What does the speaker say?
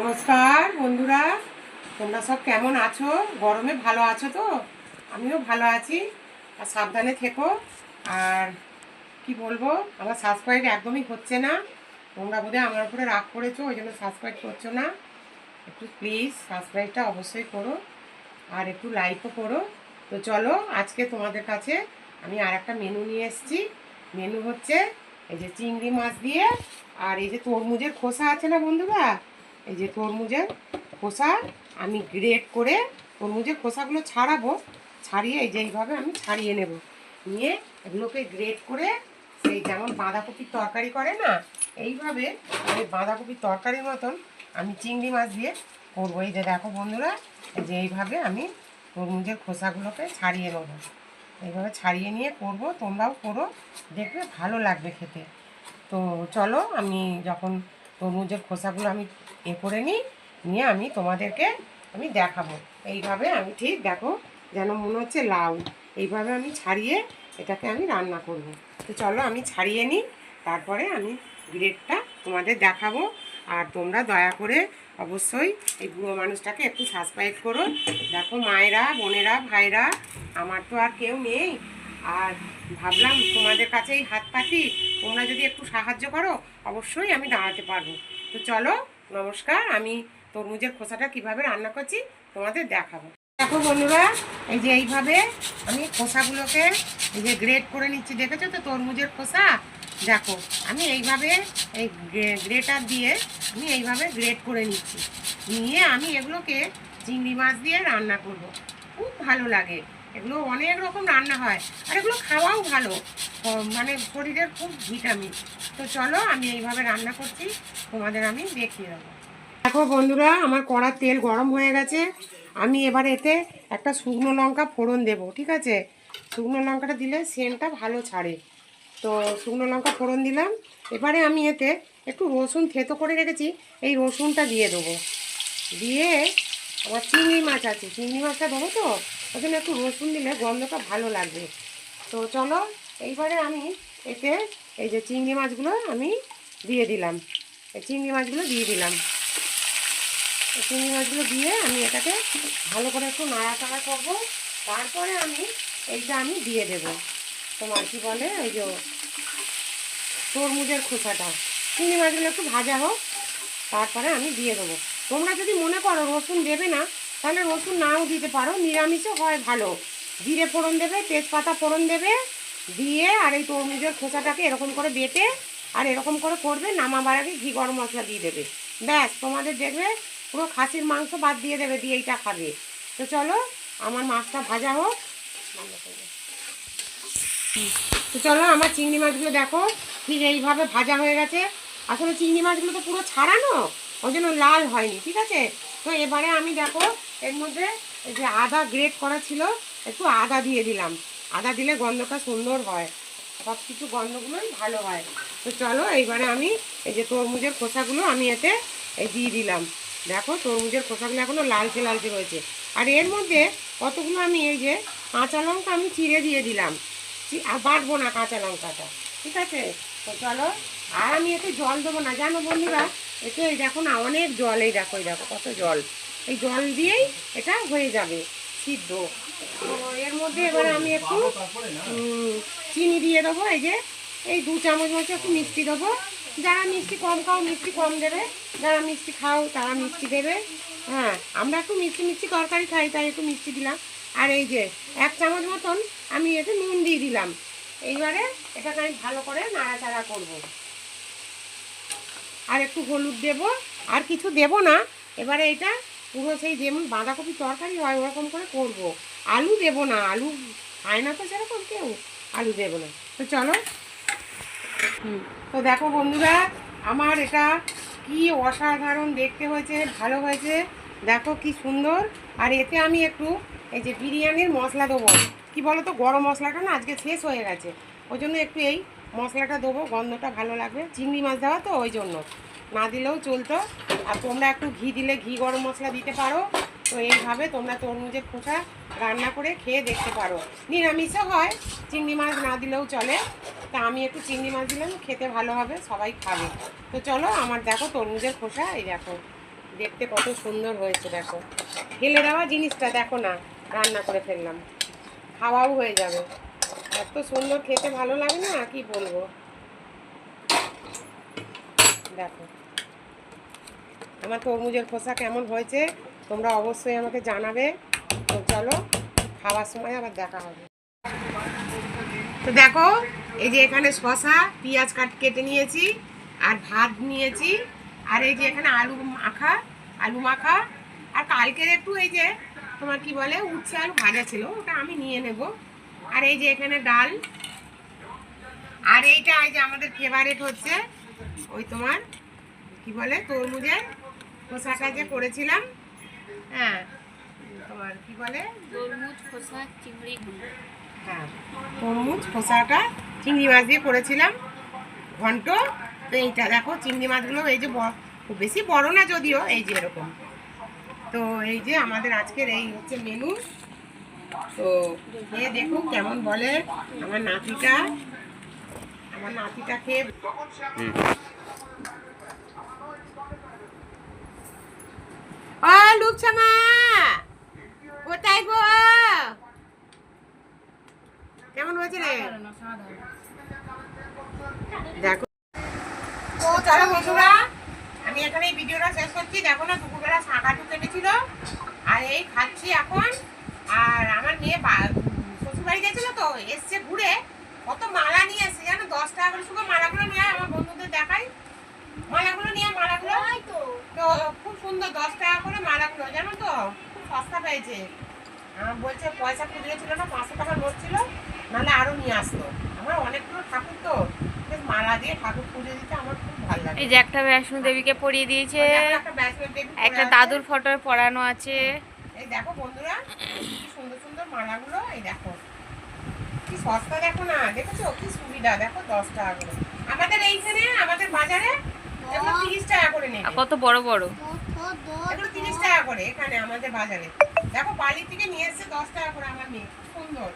নমস্কার, বন্ধুরা। তোমরা সব কেমন আছো? গরমে ভালো আছো তো? আমিও ভালো আছি। আর সাবধানে থেকো। আর কি বলব, আমার সাবস্ক্রাইব একদমই হচ্ছে না। তোমরা বোধহয় আমার উপরে রাগ করেছ, ওই জন্য সাবস্ক্রাইব করছ না। একটু প্লিজ সাবস্ক্রাইবটা অবশ্যই করো। আর একটু লাইকও করো। তো চলো, আজকে তোমাদের কাছে আমি আর একটা মেনু নিয়ে এসেছি। মেনু হচ্ছে এই যে চিংড়ি মাছ দিয়ে, আর এই যে তরমুজের খোসা আছে না বন্ধুরা? এই যে তরমুজের খোসা, আমি গ্রেট করে তরমুজের খোসাগুলো ছাড়াবো, ছাড়িয়ে এই যে এইভাবে আমি ছাড়িয়ে নেব। নিয়ে এগুলোকে গ্রেট করে সেই যেমন বাঁধাকপির তরকারি করে না, এইভাবে ওই বাঁধাকপির তরকারির মতন আমি চিংড়ি মাছ দিয়ে করব। এই যে দেখো বন্ধুরা যে এইভাবে আমি তরমুজের খোসাগুলোকে ছাড়িয়ে নেব। এইভাবে ছাড়িয়ে নিয়ে করব, তোমরাও করো, দেখবে ভালো লাগবে খেতে। তো চলো আমি যখন তরমুজের খোসাগুলো আমি এ করে নিই, নিয়ে আমি তোমাদেরকে আমি দেখাবো। এইভাবে আমি ঠিক দেখো যেন মনে হচ্ছে লাউ। এইভাবে আমি ছাড়িয়ে এটাকে আমি রান্না করব। তো চলো আমি ছাড়িয়ে নিই, তারপরে আমি গ্রেডটা তোমাদের দেখাবো। আর তোমরা দয়া করে অবশ্যই এই বুড়ো মানুষটাকে একটু সাবস্ক্রাইব করো। দেখো মায়েরা, বোনেরা, ভাইরা, আমার তো আর কেউ নেই। আর ভাবলাম তোমাদের কাছেই হাত পাতি তোমরা যদি একটু সাহায্য করো, অবশ্যই আমি দাঁড়াতে পারব। তো চলো নমস্কার, আমি তরমুজের খোসাটা কীভাবে রান্না করছি তোমাদের দেখাবো। দেখো বন্ধুরা, এই যে এইভাবে আমি খোসাগুলোকে এই যে গ্রেট করে নিচ্ছি, দেখেছ তো তরমুজের খোসা? দেখো, আমি এইভাবে এই গ্রেটার দিয়ে আমি এইভাবে গ্রেট করে নিচ্ছি। নিয়ে আমি এগুলোকে চিংড়ি মাছ দিয়ে রান্না করব। খুব ভালো লাগে। এগুলো অনেক রকম রান্না হয়, আর এগুলো খাওয়াও ভালো। মানে শরীরের খুব ভিটামিন। তো চলো আমি এইভাবে রান্না করছি, তোমাদের আমি দেখিয়ে দেবো। দেখো বন্ধুরা, আমার কড়ার তেল গরম হয়ে গেছে। আমি এবার এতে একটা শুকনো লঙ্কা ফোড়ন দেব, ঠিক আছে? শুকনো লঙ্কাটা দিলে সেন্টটা ভালো ছাড়ে। তো শুকনো লঙ্কা ফোড়ন দিলাম। এবারে আমি এতে একটু রসুন থেতো করে রেখেছি, এই রসুনটা দিয়ে দেবো। দিয়ে আমার চিংড়ি মাছ আছে, চিংড়ি মাছটা দেবো তো? ওই জন্য একটু রসুন দিলে গন্ধটা ভালো লাগবে। তো চলো এইবারে আমি এতে এই যে চিংড়ি মাছগুলো আমি দিয়ে দিলাম। এই চিংড়ি মাছগুলো দিয়ে দিলাম। এই চিংড়ি মাছগুলো দিয়ে আমি এটাকে ভালো করে একটু নাড়াচাড়া করব। তারপরে আমি এইটা আমি দিয়ে দেব। তোমার কি বলে? এই যে তরমুজের খোসাটা। চিংড়ি মাছগুলো একটু ভাজা হোক, তারপরে আমি দিয়ে দেবো। তোমরা যদি মনে করো রসুন দেবে না, তাহলে রসুন নাও দিতে পারো। নিরামিষও হয় ভালো। জিরে ফোড়ন দেবে, তেজপাতা ফোড়ন দেবে দিয়ে আর এই তরমুজের খোসাটাকে এরকম করে বেটে আর এরকম করে করবে, নামাবার আগে ঘি গরম মশলা দিয়ে দেবে। ব্যাস, তোমাদের দেখবে পুরো খাসির মাংস বাদ দিয়ে দেবে, দিয়ে এইটা খাবে। তো চলো, আমার মাছটা ভাজা হোক। তো চলো, আমার চিংড়ি মাছগুলো দেখো, ঠিক এইভাবে ভাজা হয়ে গেছে। আসলে চিংড়ি মাছগুলো তো পুরো ছাড়ানো, ওই জন্য লাল হয়নি, ঠিক আছে? তো এবারে আমি দেখো, এর মধ্যে যে আদা গ্রেট করা ছিল, একটু আদা দিয়ে দিলাম। আদা দিলে গন্ধটা সুন্দর হয়। সব কিছু গন্ধগুলোই ভালো হয়। তো চলো, এইবারে আমি এই যে তরমুজের খোসাগুলো আমি এতে দিয়ে দিলাম। দেখো, তরমুজের খোসাগুলো এখনও লালচে লালচে রয়েছে আর এর মধ্যে কতগুলো আমি এই যে কাঁচা লঙ্কা আমি চিড়ে দিয়ে দিলাম। আর বাটবো না কাঁচা লঙ্কাটা, ঠিক আছে? তো চলো, আর আমি এতে জল দেবো না। জানো বন্ধুরা, এতে এই দেখো না, অনেক জল, এই দেখো এই দেখো, কত জল। এই জল দিয়েই এটা হয়ে যাবে, সিদ্ধ। মধ্যে এবারে আমি একটু চিনি দিয়ে দেবো, এই যে, এই দু চামচ মতো একটু মিষ্টি দেবো। যারা মিষ্টি কম খাও, মিষ্টি কম দেবে। যারা মিষ্টি খাও, তারা মিষ্টি দেবে। হ্যাঁ আমরা একটু মিষ্টি মিষ্টি তরকারি খাই, তাই একটু মিষ্টি দিলাম। আর এই যে, এক চামচ মতন আমি এতে নুন দিয়ে দিলাম। এইবারে এটাকে আমি ভালো করে নাড়াচাড়া করব। আর একটু হলুদ দেব। আর কিছু দেব না। এবারে এটা পুরো সেই যেমন বাঁধাকপি তরকারি হয়, ওরকম করে করব। আলু দেব না আলু খায় না তো সেরকম কেউ আলু দেব না। তো চলো। হুম, তো দেখো বন্ধুরা আমার এটা কি অসাধারণ দেখতে হয়েছে ভালো হয়েছে। দেখো কি সুন্দর। আর এতে আমি একটু এই যে বিরিয়ানির মশলা দেবো। কি বলো তো গরম মশলাটা না আজকে শেষ হয়ে গেছে। ওই জন্য একটু এই মশলাটা দেবো গন্ধটা ভালো লাগবে। চিংড়ি মাছ দেওয়া তো ওই জন্য। না দিলেও চলতো। আর তোমরা একটু ঘি দিলে ঘি গরম মশলা দিতে পারো। তো এইভাবে তোমরা তরমুজের খোসা রান্না করে খেয়ে দেখতে পারো। নিরামিষও হয়, চিংড়ি মাছ না দিলেও চলে। তা আমি একটু চিংড়ি মাছ দিলাম, খেতে ভালো হবে, সবাই খাবে। তো চলো, আমার দেখো তরমুজের খোসা, এই দেখো, দেখতে কত সুন্দর হয়েছে, দেখো। ফেলে দেওয়া জিনিসটা দেখো না, রান্না করে ফেললাম। খাওয়াও হয়ে যাবে। এত সুন্দর, খেতে ভালো লাগে না কি বলব? দেখো। আমার তরমুজের খোসা কেমন হয়েছে, তোমরা অবশ্যই আমাকে জানাবে। তো চলো, খাওয়ার সময় আবার দেখা হবে। তো দেখো, এই যে এখানে শশা পেঁয়াজ কাট, কেটে নিয়েছি, আর ভাত নিয়েছি, আর এই যে এখানে আলু মাখা আলু মাখা, আর কালকের একটু এই যে তোমার কি বলে, উচ্ছে আলু ভাজা ছিল, ওটা আমি নিয়ে নেব। আর এই যে এখানে ডাল, আর এইটা এই যে আমাদের ফেভারেট হচ্ছে, ওই তোমার কি বলে, তরমুজের খোসাটা যে করেছিলাম হ্যাঁ। তোমার কি বলে? তরমুজ খোসা চিংড়ি হ্যাঁ তরমুজ খোসাটা চিংড়ি মাছ দিয়ে করেছিলাম। ঘন্ট তো এইটা দেখো চিংড়ি মাছগুলো এই যে খুব বেশি বড় না যদিও এই যে এরকম। তো এই যে আমাদের আজকের এই হচ্ছে মেনু তো খেয়ে দেখুন কেমন বলে আমার নাতিটা। আমার নাতিটা খেয়ে ও লুকছামা! কোথায় গো? কেমন হয়েছে রে? দেখো। তো চলো বন্ধুরা, আমি এখানে এই ভিডিওটা শেষ করছি। দেখো না, দুপুরবেলা শাঁকাটু কেটেছিল আর এই খাচ্ছি এখন। আর আমার মেয়ে শ্বশুরবাড়ি গেছিল তো, এসছে ঘুরে কত মালা নিয়ে এসছে জানো দশ টাকা করে শুধু মালাগুলো নিয়ে আয়, আমার বন্ধুদের দেখাই মালাগুলো নিয়ে মালাগুলো তো খুব সুন্দর দশ টাকা করে মালাগুলো জানো তো খুব সস্তা পেয়েছে আমার বলছে পয়সা খুচরো ছিল না পাঁচশো টাকার নোট ছিল নাহলে আরও নিয়ে আসতো আমার অনেকগুলো ঠাকুর তো বেশ মালা দিয়ে ঠাকুর পুজো দিতে আমার খুব ভালো লাগে এই যে একটা বৈষ্ণো দেবীকে পরিয়ে দিয়েছে। একটা। দাদুর ফটো পরানো আছে। এই দেখো বন্ধুরা সুন্দর সুন্দর মালাগুলো এই দেখো। কি সস্তা দেখো না দেখেছ? কি সুবিধা দেখো দশ টাকা করে। আমাদের এইখানে আমাদের বাজারে এগুলো তিরিশ টাকা করে নেবে। কত বড় বড়? এগুলো তিরিশ টাকা করে এখানে আমাদের বাজারে। দেখো বালি থেকে নিয়ে এসছে দশ টাকা করে আমার মেয়ে। সুন্দর।